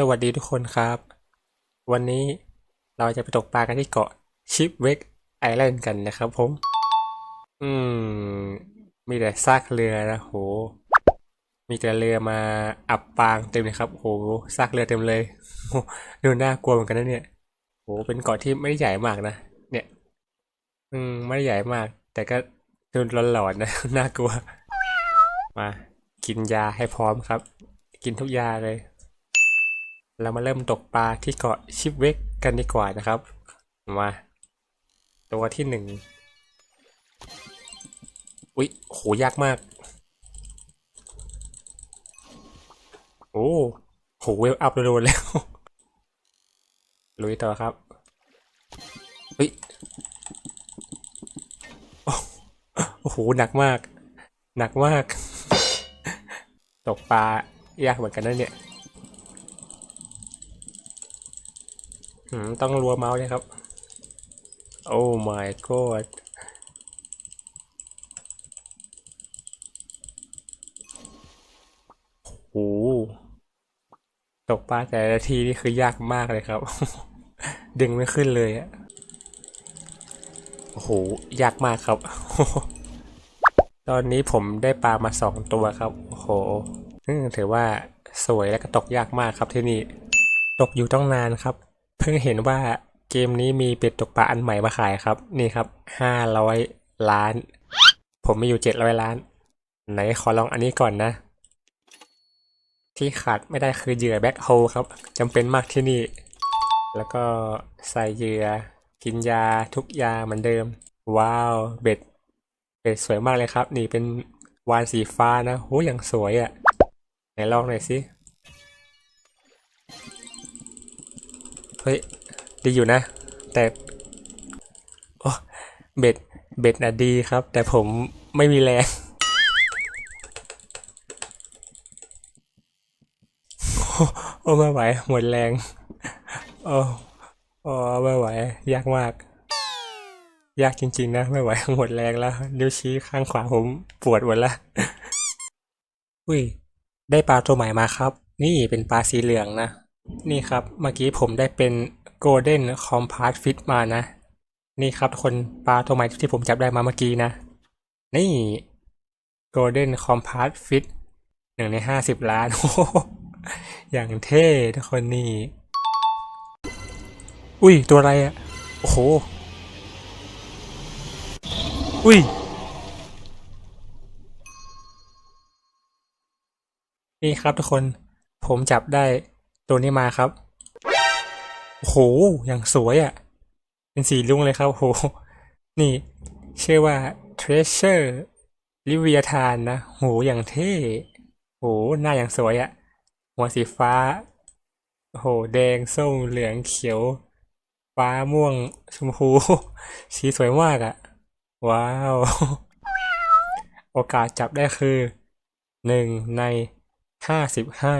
สวัสดีทุกคนครับ วันนี้เราจะไปตกปลากันที่เกาะชิปเวกไอแลนด์กันนะครับผม อืม มีแต่ซากเรือนะโห มีแต่เรือมาอับปางเต็มเลยครับโหซากเรือเต็มเลยโหดูน่ากลัวเหมือนกันนะเนี่ยโหเป็นเกาะที่ไม่ได้ใหญ่มากนะเนี่ย อืมไม่ได้ใหญ่มาก แต่ก็ดูหลอนๆนะน่ากลัว มา กินยาให้พร้อมครับ กินทุกยาเลย เรามาเริ่มตกปลาที่เกาะชิปเวกกันดีกว่านะครับ มา ตัวที่หนึ่งอุ๊ยโหยากมาก โอ้โหเวลอัพโดนแล้ว ลุยต่อครับเฮ้ยโอ้โหหนักมาก หนักมาก ตกปลายากเหมือนกันนะเนี่ย อืม ต้องรัวเมาส์เลยครับ โอ้ my god โอ้โหตกปลาแต่ละทีนี่คือยากมากเลยครับ ดึงไม่ขึ้นเลยอะโอ้โห ยากมากครับ ตอนนี้ผมได้ปลามาสองตัวครับ โอ้โหถือว่าสวยและก็ตกยากมากครับที่นี่ ตกอยู่ต้องนานครับ เพิ่งเห็นว่าเกมนี้มีเป็ดตกปลาอันใหม่มาขายครับ นี่ครับห้าร้อยล้าน ผมมีอยู่เจ็ดร้อยล้าน ไหนขอลองอันนี้ก่อนนะ ที่ขาดไม่ได้คือเหยื่อแบ็คโฮลครับจำเป็นมากที่นี่ แล้วก็ใส่เหยื่อ กินยาทุกยาเหมือนเดิม ว้าว เบ็ด เบ็ดสวยมากเลยครับ นี่เป็นวานสีฟ้านะโหอย่างสวยอะ่ะ ไหนลองหน่อยสิ ฮ้ย ดีอยู่นะ แต่โอ้เบ็ด เบ็ดน่ะดีครับ แต่ผมไม่มีแรง โอ้ไม่ไหว หมดแรง โอ้โอ้ไม่ไหว ยากมาก ยากจริง ๆ นะ ไม่ไหว หมดแรงแล้ว นิ้วชี้ข้างขวาผมปวดหมดละอุ้ย ได้ปลาตัวใหม่มาครับ นี่เป็นปลาสีเหลืองนะ นี่ครับ เมื่อกี้ผมได้เป็น Golden Compass Fish มานะ นี่ครับทุกคนปลาตัวใหม่ที่ผมจับได้มาเมื่อกี้นะ นี่ Golden Compass Fish หนึ่งในห้าสิบล้านโอ้โหอย่างเท่ทุกคนนี่ อุ้ย ตัวอะไรอะโอ้โห อุ้ย นี่ครับทุกคน ผมจับได้ ตัวนี้มาครับโหอย่างสวยอะ่ะ เป็นสีลุ้งเลยครับโห นี่ ชื่อว่า Treasure ลิเวียทานนะโหอย่างเท่โหหน้าอย่างสวยอะ่ะ หัวสีฟ้าโอ้โหแดงส้มเหลืองเขียว ฟ้าม่วงชมพู สีสวยมากอะ่ะ ว้าว โอกาสจับได้คือหนึ่งในห้าสิบห้า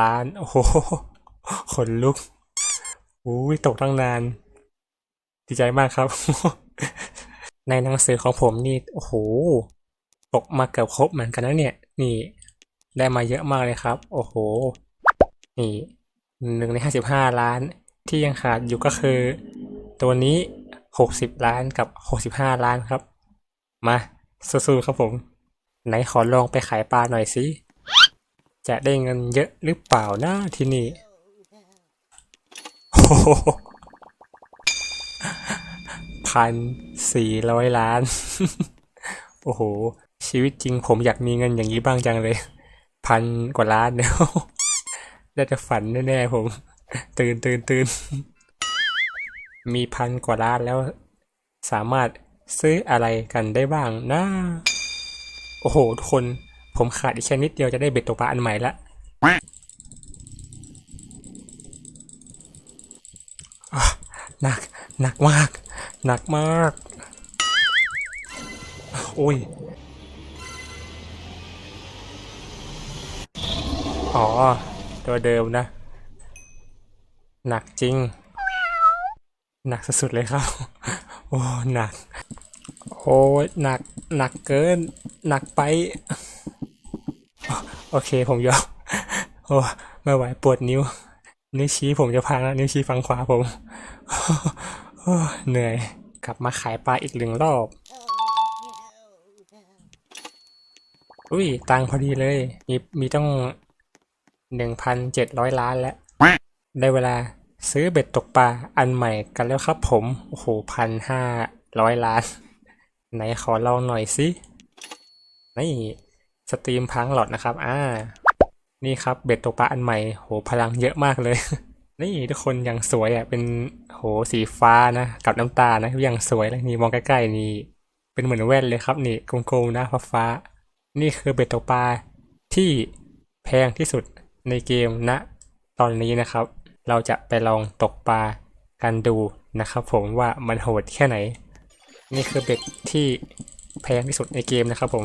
ล้าน โอ้โหขนลุกอุ้ยตกตั้งนาน ดีใจมากครับ ในหนังสือของผมนี่โอ้โหตกมาเกือบครบเหมือนกันนะเนี่ย นี่ ได้มาเยอะมากเลยครับ โอ้โห นี่หนึ่งในห้าสิบห้าล้าน ที่ยังขาดอยู่ก็คือ ตัวนี้หกสิบล้านกับหกสิบห้าล้านครับ มาสู้ๆครับผม ไหนขอลองไปขายปลาหน่อยสิ จะได้เงินเยอะหรือเปล่านะที่นี่โอ้โหพันสี่ร้อยล้าน โอ้โห ชีวิตจริงผมอยากมีเงินอย่างนี้บ้างจังเลย พันกว่าล้านเนี่ยน่าจะฝันแน่ๆผม ตื่นตื่นตื่นมีพันกว่าล้านแล้ว สามารถซื้ออะไรกันได้บ้างนะ โอ้โห ทุกคน ผมขาดอีกแค่นิดเดียวจะได้เบ็ดตกปลาอันใหม่ละหนักหนักมาก หนักมาก โอ้ย อ๋อ ตัวเดิมนะ หนักจริง หนักสุดๆเลยครับ โอ้ หนัก โอ้ยหนัก หนักเกิน หนักไป โอเคผมยอมโอ้ไม่ไหวปวดนิ้ว นิ้วชี้ผมจะพังแล้วนิ้วชี้ฝั่งขวาผมเหนื่อย กลับมาขายปลาอีกหนึ่งรอบ อุ้ย ตังพอดีเลย มีมีต้องหนึ่งพันเจ็ดร้อยล้านแล้ว ได้เวลาซื้อเบ็ดตกปลาอันใหม่กันแล้วครับผม โอ้โหพันห้าร้อยล้าน ไหนขอลองหน่อยสินี่ สตรีมพังหลอดนะครับ อ่า นี่ครับเบ็ดตกปลาอันใหม่ โห พลังเยอะมากเลย นี่ทุกคนอย่างสวยอะ เป็นโหสีฟ้านะ กับน้ำตาลนะอย่างสวยเลยนี่มองใกล้ๆนี่ เป็นเหมือนแว่นเลยครับ นี่กลมๆนะฟ้าฟ้า นี่คือเบ็ดตกปลาที่แพงที่สุดในเกมณตอนนี้นะครับ เราจะไปลองตกปลากันดูนะครับ ผมว่ามันโหดแค่ไหน นี่คือเบ็ดที่แพงที่สุดในเกมนะครับผม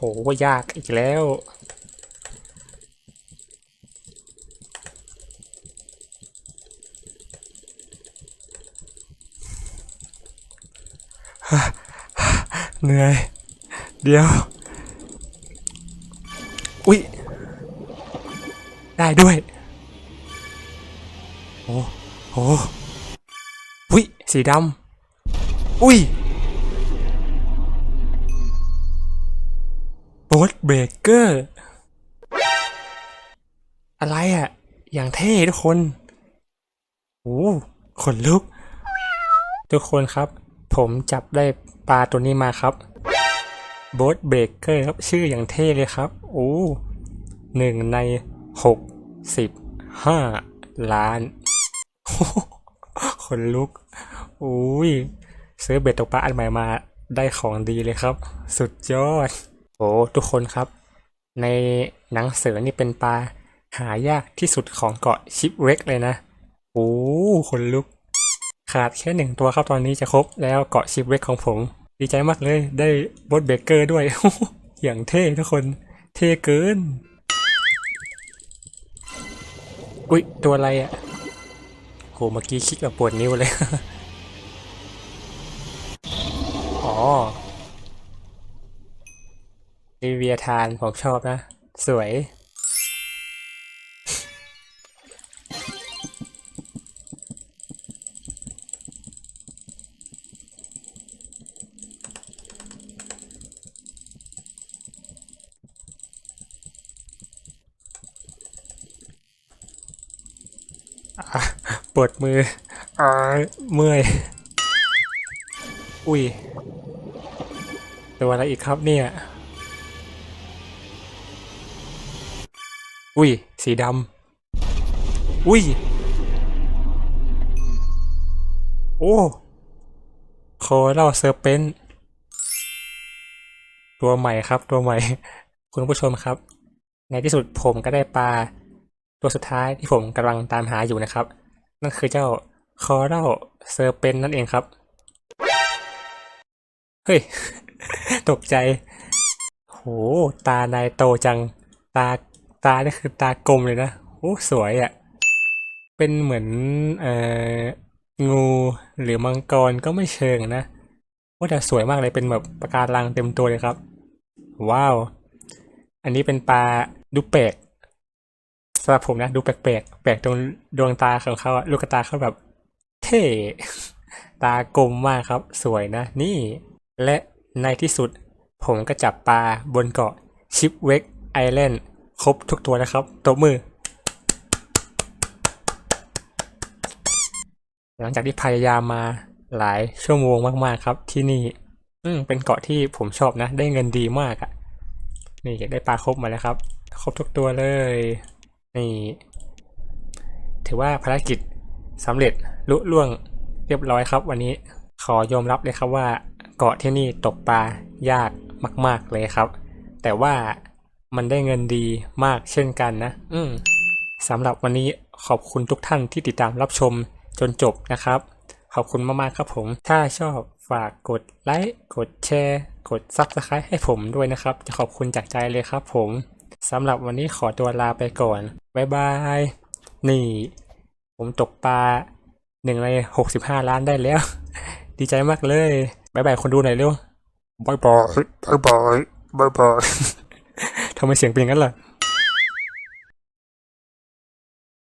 โหยากอีกแล้ว เหนื่อย เดี๋ยว อุ๊ย ได้ด้วย โอ้โหอุ๊ย สีดำ อุ๊ย โบสเบรกเกอร์ อะไรอะ อย่างเท่ทุกคน โอ้ขนลุก ทุกคนครับ ผมจับได้ปลาตัวนี้มาครับโบสเบรกเกอร์ครับ ชื่ออย่างเท่เลยครับ โอ้หนึ่งในหกสิบห้าล้านขนลุกอุ้ยซื้อเบ็ดตกปลาอันใหม่มาได้ของดีเลยครับ สุดยอด โอ้ทุกคนครับ ในหนังเสือนี่เป็นปลาหายากที่สุดของเกาะชิปเวกเลยนะโอ้ขนลุก ขาดแค่หนึ่งตัวครับตอนนี้จะครบแล้วเกาะชิปเวกของผม ดีใจมากเลยได้บดเบเกอร์ด้วย อย่างเท่ทุกคน เท่เกิน อุ๊ย ตัวอะไรอะ่ะโหเมื่อกี้คลิกแบบปวดนิ้วเลย อ๋อ ลีเวียทานผมชอบนะ สวย ปวดมืออาเมื่อย อุ้ย ตัวอะไรอีกครับเนี่ย อุ้ย สีดำ อุ้ย โอ้โคเล่าเซอร์เปนตัวใหม่ครับตัวใหม่ คุณผู้ชมครับ ในที่สุดผมก็ได้ปลา ตัวสุดท้ายที่ผมกำลังตามหาอยู่นะครับ นั่นคือเจ้าคอรัลเซอร์เปนนั่นเองครับ เฮ้ย ตกใจ โห ตานายโตจัง ตา ตานี่คือตากลมเลยนะโอ้สวยอะ่ะ เป็นเหมือนเอ่องูหรือมังกรก็ไม่เชิงนะว่าแต่สวยมากเลยเป็นแบบปะการังเต็มตัวเลยครับ ว้าว อันนี้เป็นปลาดูแปลกสำหรับผมนะดูแปลกๆแปลกตรงดวงตาของเขาลูกตาเขาแบบ เท่ตากลมมากครับ สวยนะ นี่ และในที่สุด ผมก็จับปลาบนเกาะชิปเวกไอแลนด์ ครบทุกตัวนะครับตบมือ หลังจากที่พยายามมาหลายชั่วโมงมากๆครับ ที่นี่ อืมเป็นเกาะที่ผมชอบนะ ได้เงินดีมากอะ่ะ นี่ได้ปลาครบมาแล้วครับ ครบทุกตัวเลย นี่ ถือว่าภารกิจสำเร็จลุล่วงเรียบร้อยครับ วันนี้ขอยอมรับเลยครับว่า เกาะที่นี่ตกปลายากมาก ๆเลยครับ แต่ว่า มันได้เงินดีมากเช่นกันนะ อืมสำหรับวันนี้ขอบคุณทุกท่านที่ติดตามรับชมจนจบนะครับ ขอบคุณมากๆครับผม ถ้าชอบฝากกดไลค์ กดแชร์ กด Subscribe ให้ผมด้วยนะครับ จะขอบคุณจากใจเลยครับผมสำหรับวันนี้ขอตัวลาไปก่อน บ๊ายบาย นี่ ผมตกปลาหนึ่งในหกสิบห้าล้านได้แล้ว ดีใจมากเลย บ๊ายบายคนดูหน่อยเร็ว บ๊ายบาย บ๊ายบาย บ๊ายบาย ทำไมเสียงเป็นอย่างนั้นล่ะ